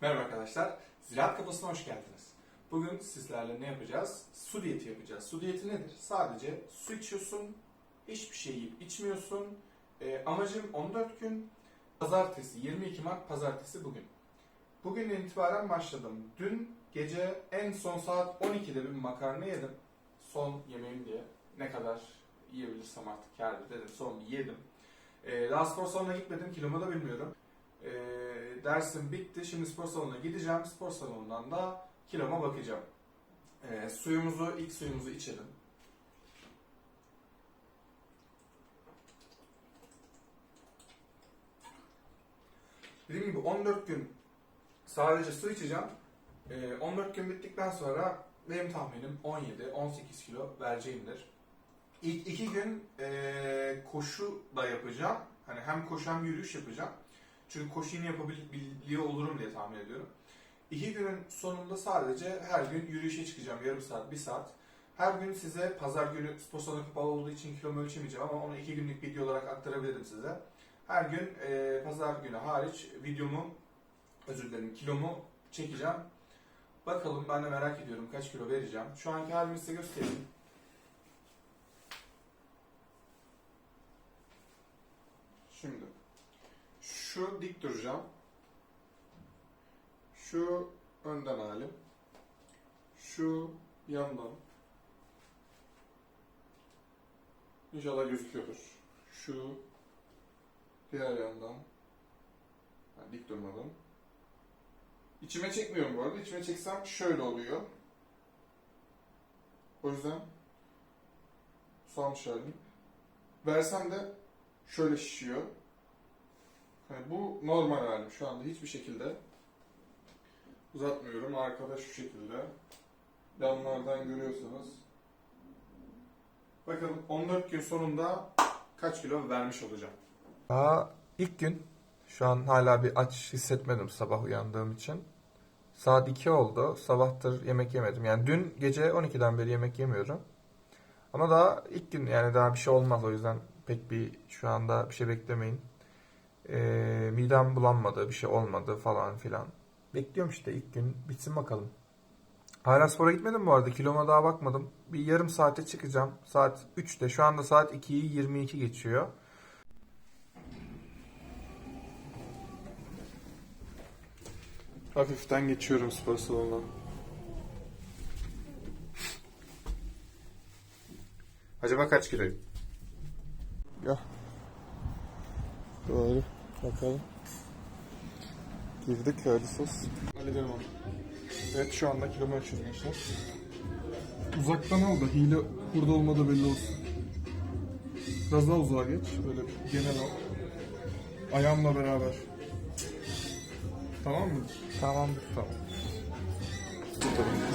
Merhaba arkadaşlar, Ziraat Kafası'na hoş geldiniz. Bugün sizlerle ne yapacağız? Su diyeti yapacağız. Su diyeti nedir? Sadece su içiyorsun, hiçbir şey yiyip içmiyorsun. Ee, amacım 14 gün, pazartesi, 22 Mart pazartesi bugün. Bugün itibaren başladım. Dün gece en son saat 12'de bir makarna yedim. Son yemeğim diye. Ne kadar yiyebilirsem artık kârdır dedim. Son yedim. Ee, daha spor gitmedim, kilomu da bilmiyorum. Ee, dersim bitti. Şimdi spor salonuna gideceğim. Spor salonundan da kiloma bakacağım. Ee, suyumuzu, ilk suyumuzu içelim. Dediğim gibi 14 gün sadece su içeceğim. Ee, 14 gün bittikten sonra benim tahminim 17-18 kilo vereceğimdir. İlk iki gün ee, koşu da yapacağım. Hani hem koşu hem yürüyüş yapacağım. Çünkü koşu yapabiliyor olurum diye tahmin ediyorum. İki günün sonunda sadece her gün yürüyüşe çıkacağım. Yarım saat, bir saat. Her gün size pazar günü spor salonu kapalı olduğu için kilomu ölçemeyeceğim ama onu iki günlük video olarak aktarabilirim size. Her gün e, pazar günü hariç videomu, özür dilerim kilomu çekeceğim. Bakalım ben de merak ediyorum kaç kilo vereceğim. Şu anki halimi size göstereyim. Şimdi şu dik duracağım. Şu önden halim. Şu yandan. İnşallah gözüküyordur. Şu diğer yandan. Ben dik durmadım. İçime çekmiyorum bu arada. İçime çeksem şöyle oluyor. O yüzden salmış halim. Versem de şöyle şişiyor. Yani bu normal halim. Şu anda hiçbir şekilde uzatmıyorum. Arkada şu şekilde. Yanlardan görüyorsanız. Bakalım 14 gün sonunda kaç kilo vermiş olacağım. Daha ilk gün. Şu an hala bir aç hissetmedim sabah uyandığım için. Saat 2 oldu. Sabahtır yemek yemedim. Yani dün gece 12'den beri yemek yemiyorum. Ama daha ilk gün yani daha bir şey olmaz o yüzden pek bir şu anda bir şey beklemeyin. Ee, midem bulanmadı, bir şey olmadı falan filan. Bekliyorum işte ilk gün bitsin bakalım. Hala spora gitmedim bu arada. Kiloma daha bakmadım. Bir yarım saate çıkacağım. Saat 3'te. Şu anda saat 2'yi 22 geçiyor. Hafiften geçiyorum spor salonuna. Acaba kaç kiloyum? Gel. Doğru. Bakalım. Girdik hadi sos. Hallederim onu. Evet şu anda kilomu ölçüyoruz gençler. Uzaktan al da hile burada olmadığı belli olsun. Biraz daha uzağa geç. Böyle genel al. Ayağımla beraber. Tamam mı? Tamamdır. Tamam.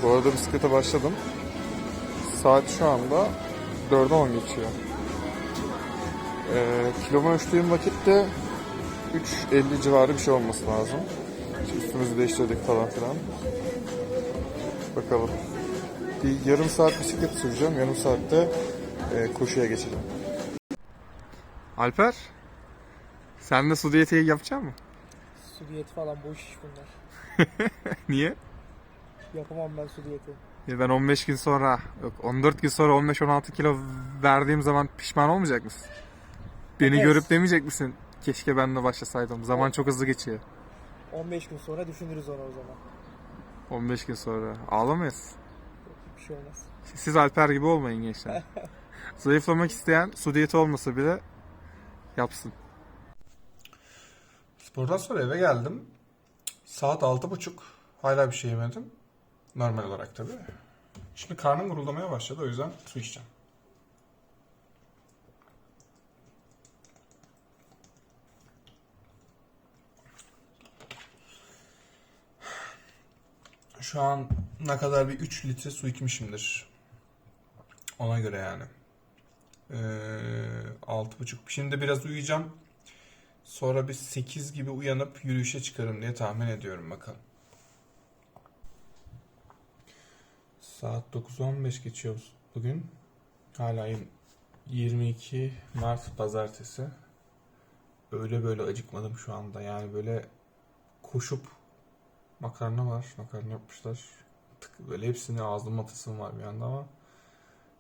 Bu arada bisiklete başladım. Saat şu anda 4'e 10 geçiyor. Ee, kilomu ölçtüğüm vakitte 3.50 civarı bir şey olması lazım. Şimdi üstümüzü değiştirdik falan filan. Bakalım. Bir yarım saat bisiklet süreceğim. Yarım saatte e, koşuya geçeceğim. Alper, sen de su diyeti yapacak mısın? Su diyeti falan boş iş bunlar. Niye? Yapamam ben su diyeti. Ya ben 15 gün sonra, yok 14 gün sonra 15-16 kilo verdiğim zaman pişman olmayacak mısın? Beni Evet. görüp demeyecek misin? Keşke ben de başlasaydım. Zaman çok hızlı geçiyor. 15 gün sonra düşünürüz onu o zaman. 15 gün sonra. Ağlamayız. Bir şey olmaz. Siz Alper gibi olmayın gençler. Zayıflamak isteyen su diyeti olmasa bile yapsın. Spordan sonra eve geldim. Saat altı buçuk. Hala bir şey yemedim. Normal olarak tabii. Şimdi karnım guruldamaya başladı o yüzden su içeceğim. Şu an ne kadar bir 3 litre su içmişimdir. Ona göre yani. Ee, altı buçuk. Şimdi biraz uyuyacağım. Sonra bir 8 gibi uyanıp yürüyüşe çıkarım diye tahmin ediyorum bakalım. Saat 9.15 geçiyor bugün. Hala 22 Mart pazartesi. Öyle böyle acıkmadım şu anda. Yani böyle koşup makarna var. Makarna yapmışlar. Tık, böyle hepsini ağzıma atasım var bir anda ama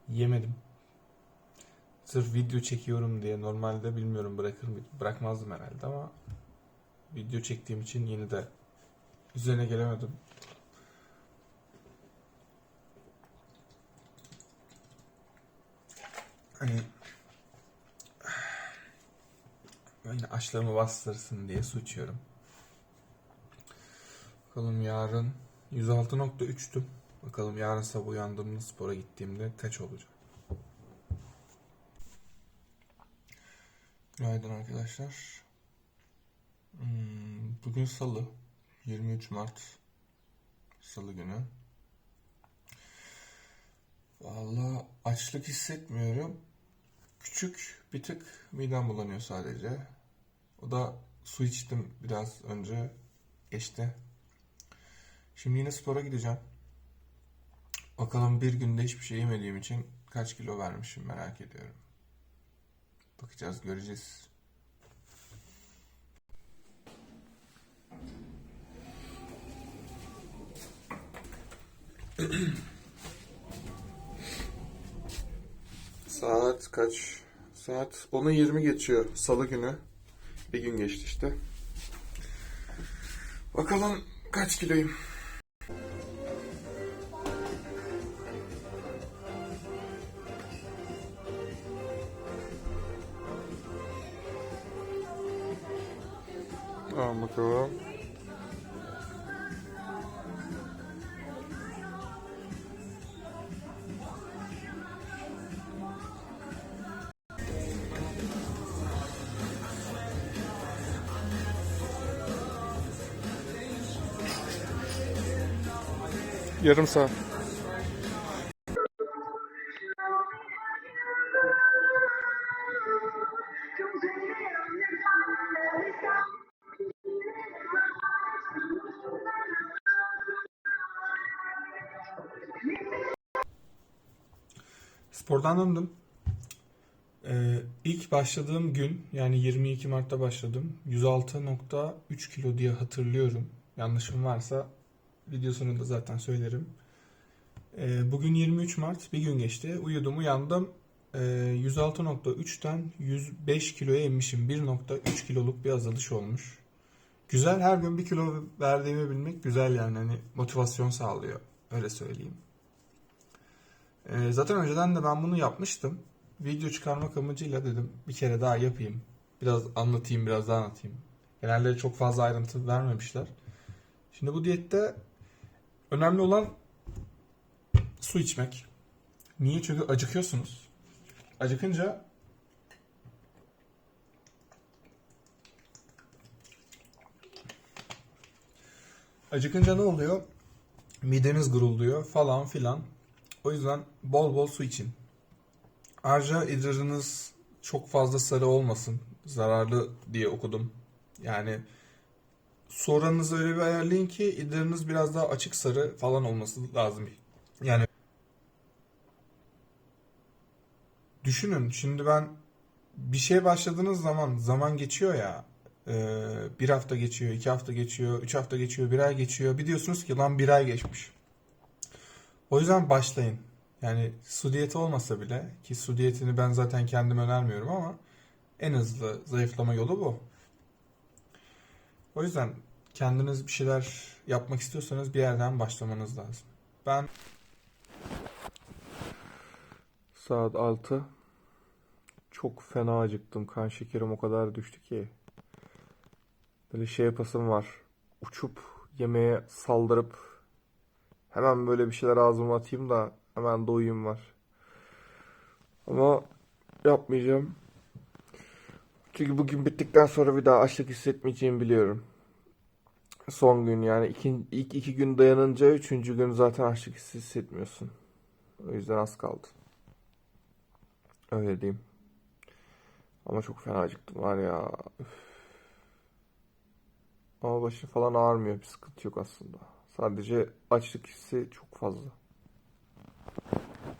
yemedim. Sırf video çekiyorum diye normalde bilmiyorum bırakır mıydım. Bırakmazdım herhalde ama video çektiğim için yine de üzerine gelemedim. Hani yine açlığımı bastırsın diye su içiyorum. Bakalım yarın 106.3'tüm. Bakalım yarın sabah uyandığımda spora gittiğimde kaç olacak? Günaydın arkadaşlar. Hmm, Bugün salı. 23 Mart. Salı günü. Vallahi açlık hissetmiyorum. Küçük bir tık midem bulanıyor sadece. O da su içtim biraz önce. Geçti. Şimdi yine spora gideceğim. Bakalım bir günde hiçbir şey yemediğim için kaç kilo vermişim merak ediyorum. Bakacağız, göreceğiz. Saat kaç? Saat 10'u 20 geçiyor. Salı günü. Bir gün geçti işte. Bakalım kaç kiloyum. Bakalım. Yarım saat. Spordan döndüm. Ee, ilk başladığım gün yani 22 Mart'ta başladım. 106.3 kilo diye hatırlıyorum. Yanlışım varsa videosunu da zaten söylerim. Ee, bugün 23 Mart bir gün geçti. Uyudum uyandım. Ee, 106.3'ten 105 kiloya inmişim. 1.3 kiloluk bir azalış olmuş. Güzel her gün bir kilo verdiğimi bilmek güzel yani hani motivasyon sağlıyor. Öyle söyleyeyim. Ee, zaten önceden de ben bunu yapmıştım. Video çıkarmak amacıyla dedim bir kere daha yapayım. Biraz anlatayım, biraz daha anlatayım. Genelde çok fazla ayrıntı vermemişler. Şimdi bu diyette önemli olan su içmek. Niye? Çünkü acıkıyorsunuz. Acıkınca acıkınca ne oluyor? Mideniz gurulduyor falan filan. O yüzden bol bol su için. Ayrıca idrarınız çok fazla sarı olmasın. Zararlı diye okudum. Yani su oranınızı öyle bir ayarlayın ki idrarınız biraz daha açık sarı falan olması lazım. Yani düşünün şimdi ben bir şeye başladığınız zaman zaman geçiyor ya e, bir hafta geçiyor, iki hafta geçiyor, üç hafta geçiyor, bir ay geçiyor. Bir diyorsunuz ki lan bir ay geçmiş. O yüzden başlayın. Yani su diyeti olmasa bile ki su diyetini ben zaten kendim önermiyorum ama en hızlı zayıflama yolu bu. O yüzden kendiniz bir şeyler yapmak istiyorsanız bir yerden başlamanız lazım. Ben Saat 6. Çok fena acıktım. Kan şekerim o kadar düştü ki. Böyle şey yapasım var. Uçup yemeğe saldırıp hemen böyle bir şeyler ağzıma atayım da hemen doyayım var. Ama yapmayacağım. Çünkü bugün bittikten sonra bir daha açlık hissetmeyeceğimi biliyorum. Son gün yani iki, ilk iki gün dayanınca üçüncü gün zaten açlık hissetmiyorsun. O yüzden az kaldı. Öyle diyeyim. Ama çok fena acıktım var ya. Üf. Ama başı falan ağrımıyor. Bir sıkıntı yok aslında. Sadece açlık hissi çok fazla.